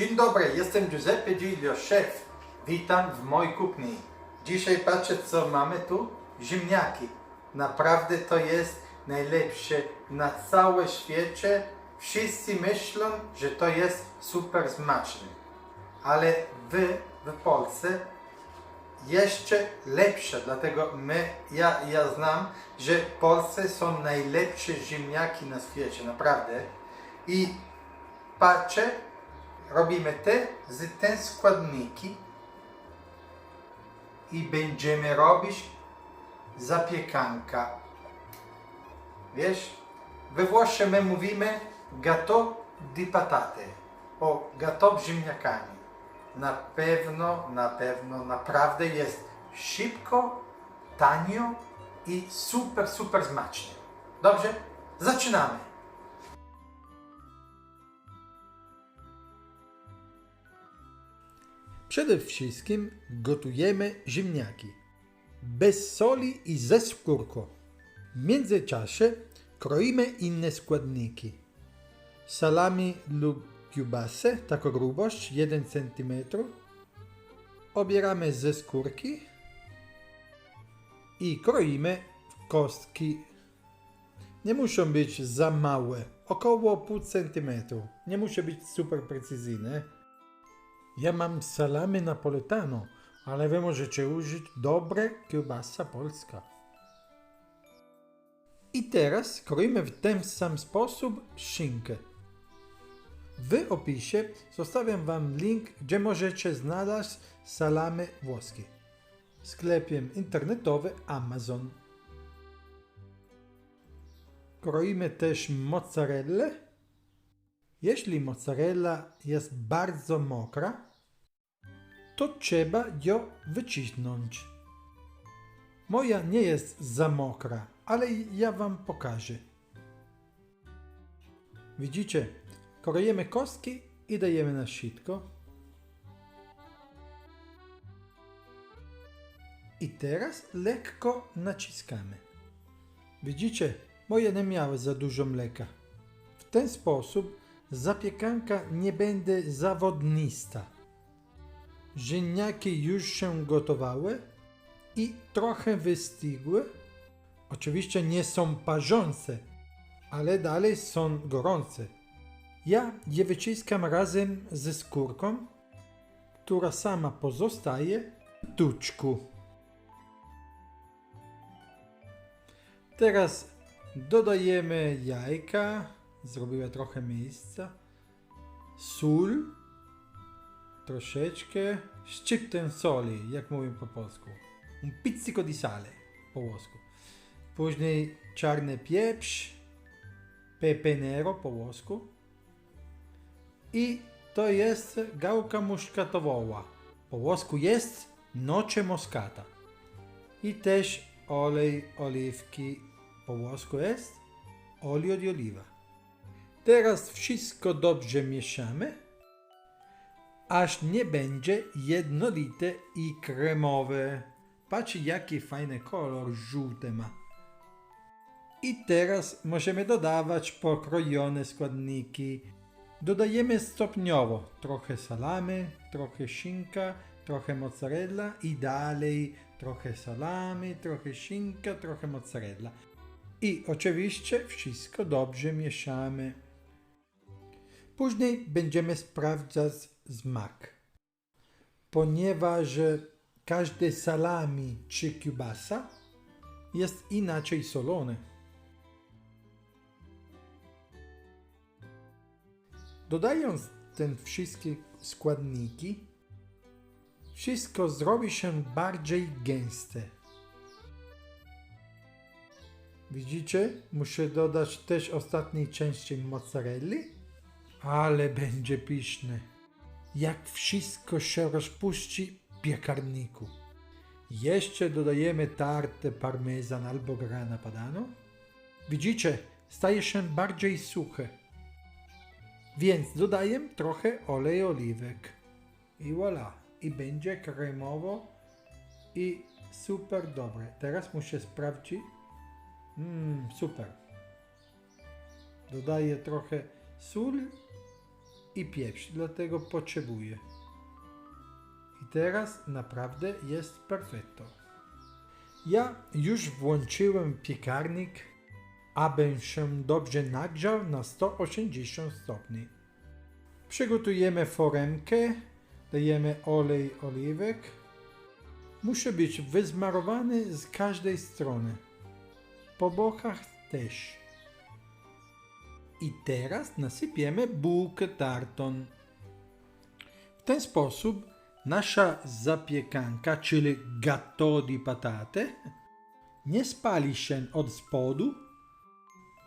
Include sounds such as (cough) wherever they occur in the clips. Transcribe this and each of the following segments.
Dzień dobry, jestem Giuseppe Giglio, szef. Witam w mojej kuchni. Dzisiaj patrzę, co mamy tu. Ziemniaki. Naprawdę to jest najlepsze na całym świecie. Wszyscy myślą, że to jest super smaczne. Ale wy w Polsce jeszcze lepsze, dlatego my, ja, ja znam, że w Polsce są najlepsze ziemniaki na świecie, naprawdę. I patrzę, robimy te z te składniki i będziemy robić zapiekanka. Wiesz, we Włoszech my mówimy gato di patate, o gato ziemniakami. Na pewno, na pewno, naprawdę jest szybko, tanio i super, super smacznie. Dobrze? Zaczynamy. Przede wszystkim gotujemy ziemniaki. Bez soli i ze skórką. W międzyczasie kroimy inne składniki. Salami lub kiełbasę, taką grubość 1 cm. Obieramy ze skórki i kroimy kostki. Nie muszą być za małe, około pół centymetru. Nie musi być super precyzyjne. Ja mam salami napoletano, ale wy możecie użyć dobre kiełbasa polska. I teraz kroimy w ten sam sposób szynkę. W opisie zostawiam Wam link, gdzie możecie znaleźć salamy włoskie. Sklepem internetowy Amazon. Kroimy też mozzarellę. Jeśli mozzarella jest bardzo mokra, to trzeba ją wycisnąć. Moja nie jest za mokra, ale ja Wam pokażę. Widzicie? Kroimy kostki i dajemy na sitko. I teraz lekko naciskamy. Widzicie, moje nie miały za dużo mleka. W ten sposób zapiekanka nie będzie zawodnista. Ziemniaki już się gotowały i trochę wystygły. Oczywiście nie są parzące, ale dalej są gorące. Ja je wyciskam razem ze skórką, która sama pozostaje w tuczku. Teraz dodajemy jajka, zrobiłem trochę miejsca, sól, troszeczkę, szczyptę soli, jak mówię po polsku, un pizzico di sale po włosku. Później czarny pieprz, pepe nero po włosku. I to jest gałka muszkatowoła. Po włosku jest noce moscata. I też olej oliwki po włosku jest olio di oliva. Teraz wszystko dobrze mieszamy, aż nie będzie jednolite i kremowe. Patrzcie jaki fajny kolor żółty ma. I teraz możemy dodawać pokrojone składniki. Dodajemy stopniowo trochę salamy, trochę szynka, trochę mozzarella i dalej trochę salami, trochę szynka, trochę mozzarella. I oczywiście wszystko dobrze mieszamy. Później będziemy sprawdzać smak. Ponieważ każde salami czy kiełbasa jest inaczej solone. Dodając te wszystkie składniki, wszystko zrobi się bardziej gęste. Widzicie? Muszę dodać też ostatniej części mozzarelli, ale będzie pyszne. Jak wszystko się rozpuści w piekarniku. Jeszcze dodajemy tartę parmezan albo grana padano. Widzicie? Staje się bardziej suche. Więc dodaję trochę oleju oliwek. I voilà. I będzie kremowo i super dobre. Teraz muszę sprawdzić. Mmm, super. Dodaję trochę sól i pieprz, dlatego potrzebuję. I teraz naprawdę jest perfetto. Ja już włączyłem piekarnik, aby się dobrze nagrzał na 180 stopni. Przygotujemy foremkę, dajemy olej oliwek. Musi być wysmarowany z każdej strony. Po bokach też. I teraz nasypiemy bułkę tarton. W ten sposób nasza zapiekanka, czyli gâteau di patate, nie spali się od spodu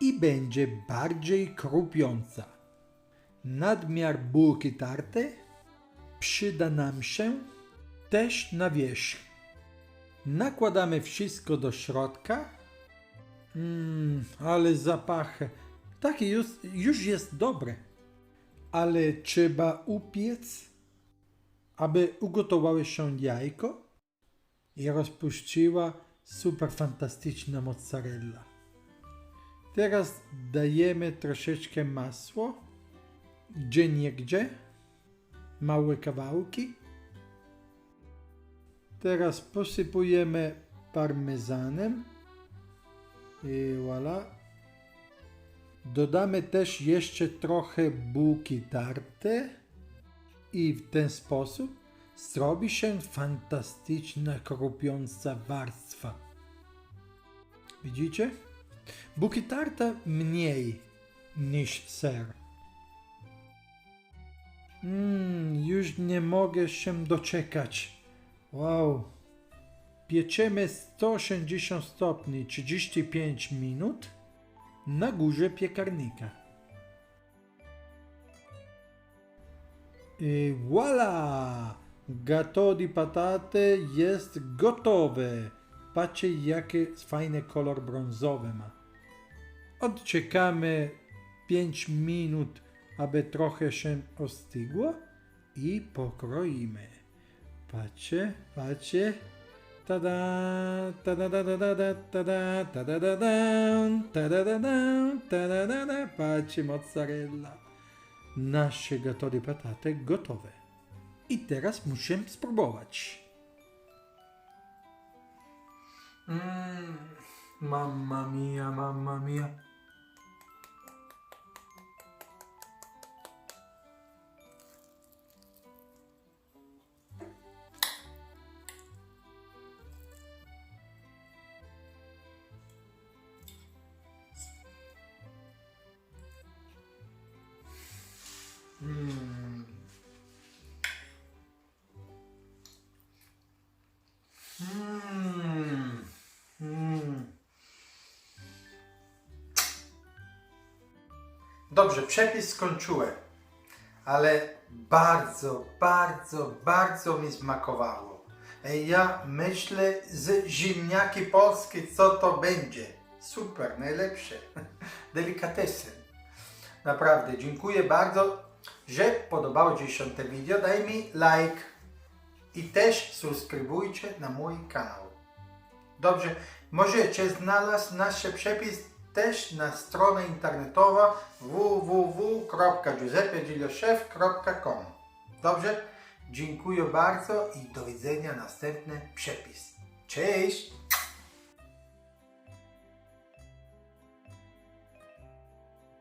i będzie bardziej krupiąca. Nadmiar bułki tarte przyda nam się też na wierzch. Nakładamy wszystko do środka. Mmm, ale zapach taki już, już jest dobre. Ale trzeba upiec, aby ugotowało się jajko i rozpuściła super fantastyczna mozzarella. Teraz dajemy troszeczkę masło, gdzie niegdzie, małe kawałki. Teraz posypujemy parmezanem i voilà. Dodamy też jeszcze trochę bułki tarte i w ten sposób zrobi się fantastyczna, krupiąca warstwa. Widzicie? Bułki tarta mniej niż ser. Mm, już nie mogę się doczekać. Wow. Pieczemy 180 stopni 35 minut na górze piekarnika. I voilà! Gâteau di patate jest gotowe. Patrzcie, jaki fajny kolor brązowy ma. Odczekamy 5 minut, aby trochę się ostygło i pokroimy. Patrzcie, patrzcie. Facci mozzarella. Nasce gato di patate gotove. I teraz muszę spróbować. Mm, mamma mia, mamma mia. Dobrze, przepis skończyłem, ale bardzo, bardzo, bardzo mi smakowało. Ja myślę z ziemniaki polskie, co to będzie. Super, najlepsze. (laughs) Delikatesy. Naprawdę, dziękuję bardzo, że podobało Ci się to wideo. Daj mi like i też subskrybujcie na mój kanał. Dobrze, możecie znaleźć nasz przepis też na stronę internetową www.giuseppegilioszef.com Dobrze, dziękuję bardzo i do widzenia następny przepis. Cześć!